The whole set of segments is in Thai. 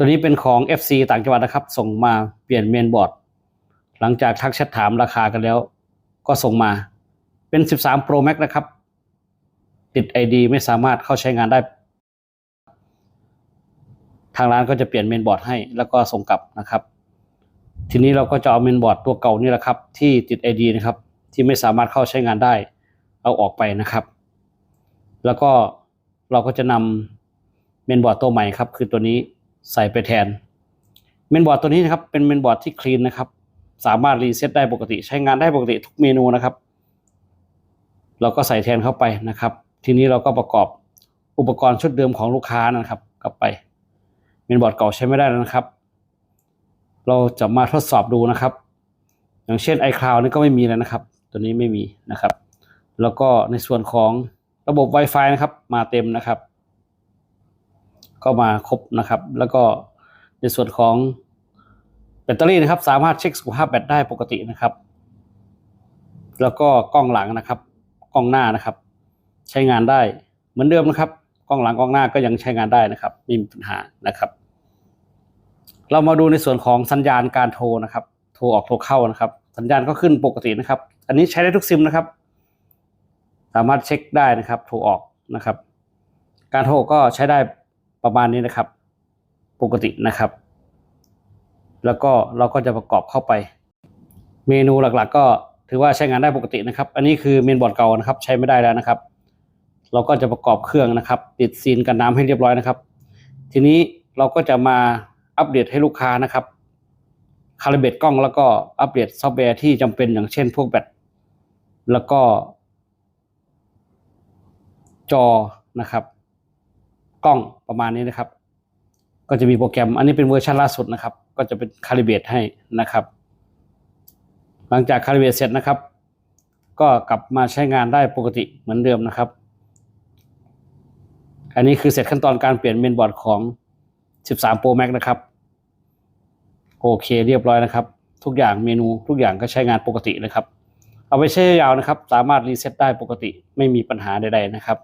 ตัวนี้เป็นของ FC ต่างจังหวัดนะครับ ส่งมาเปลี่ยนเมนบอร์ด หลังจากทักแชทถามราคากันแล้ว ก็ส่งมา เป็น 13 Pro Max นะครับ ติด ID ไม่สามารถเข้าใช้งานได้ ทางร้านก็จะเปลี่ยนเมนบอร์ดให้แล้วก็ส่งกลับนะครับ ทีนี้เราก็จะเอาเมนบอร์ดตัวเก่านี่แหละครับ ที่ติด ID นะครับ ที่ไม่สามารถเข้าใช้งานได้ เอาออกไปนะครับ แล้วก็เราก็จะนำเมนบอร์ดตัวใหม่ครับ คือตัวนี้ ใส่ไปแทนเมนบอร์ดตัวนี้นะครับเป็นเมนบอร์ดที่คลีนนะครับ สามารถรีเซ็ตได้ปกติใช้งานได้ปกติทุกเมนูนะครับ เราก็ใส่แทนเข้าไปนะครับ ทีนี้เราก็ประกอบอุปกรณ์ชุดเดิมของลูกค้านะครับ กลับไปเมนบอร์ดเก่าใช้ไม่ได้แล้วนะครับ เราจะมาทดสอบดูนะครับ อย่างเช่น iCloud นี่ก็ไม่มีแล้วนะครับ ตัวนี้ไม่มีนะครับ แล้วก็ในส่วนของระบบ Wi-Fi นะครับ มาเต็มนะครับ ก็มาครบนะครับ แล้วก็ในส่วนของแบตเตอรี่นะครับ สามารถเช็คสุขภาพแบตได้ปกตินะครับ แล้วก็กล้องหลังนะครับ กล้องหน้านะครับ ใช้งานได้เหมือนเดิมนะครับ กล้องหลังกล้องหน้าก็ยังใช้งานได้นะครับไม่มีปัญหานะครับ เรามาดูในส่วนของสัญญาณการโทรนะครับ โทรออกโทรเข้านะครับ สัญญาณก็ขึ้นปกตินะครับ อันนี้ใช้ได้ทุกซิมนะครับ สามารถเช็คได้นะครับ โทรออกนะครับ การโทรก็ใช้ได้ ประมาณนี้นะครับ ปกตินะครับ แล้วก็เราก็จะประกอบเข้าไป เมนูหลักๆ ก็ถือว่าใช้งานได้ปกตินะครับ อันนี้คือเมนบอร์ดเก่านะครับ ใช้ไม่ได้แล้วนะครับ เราก็จะประกอบเครื่องนะครับ ติดซีนกันน้ำให้เรียบร้อยนะครับ ทีนี้เราก็จะมาอัปเดตให้ลูกค้านะครับคาลิเบตกล้องแล้วก็อัปเดตซอฟต์แวร์ที่จำเป็นอย่างเช่น พวกแบตแล้วก็จอนะครับ กล้องประมาณนี้นะครับ ก็จะมีโปรแกรม อันนี้เป็นเวอร์ชันล่าสุดนะครับ ก็จะเป็นคาลิเบตให้นะครับ หลังจากคาลิเบตเสร็จนะครับ ก็กลับมาใช้งานได้ปกติเหมือนเดิมนะครับ อันนี้คือเสร็จขั้นตอนการเปลี่ยนเมนบอร์ดของ 13 Pro Max นะครับ โอเคเรียบร้อยนะครับ ทุกอย่างเมนูทุกอย่างก็ใช้งานปกตินะครับ เอาไปใช้ยาวนะครับ สามารถรีเซ็ตได้ปกติไม่มีปัญหาใดๆนะครับ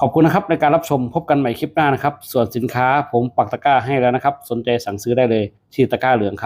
ขอบคุณนะครับในการรับชมพบกันใหม่คลิปหน้านะครับ ส่วนสินค้าผมปักตะกร้าให้แล้วนะครับ สนใจสั่งซื้อได้เลยที่ตะกร้าเหลืองครับ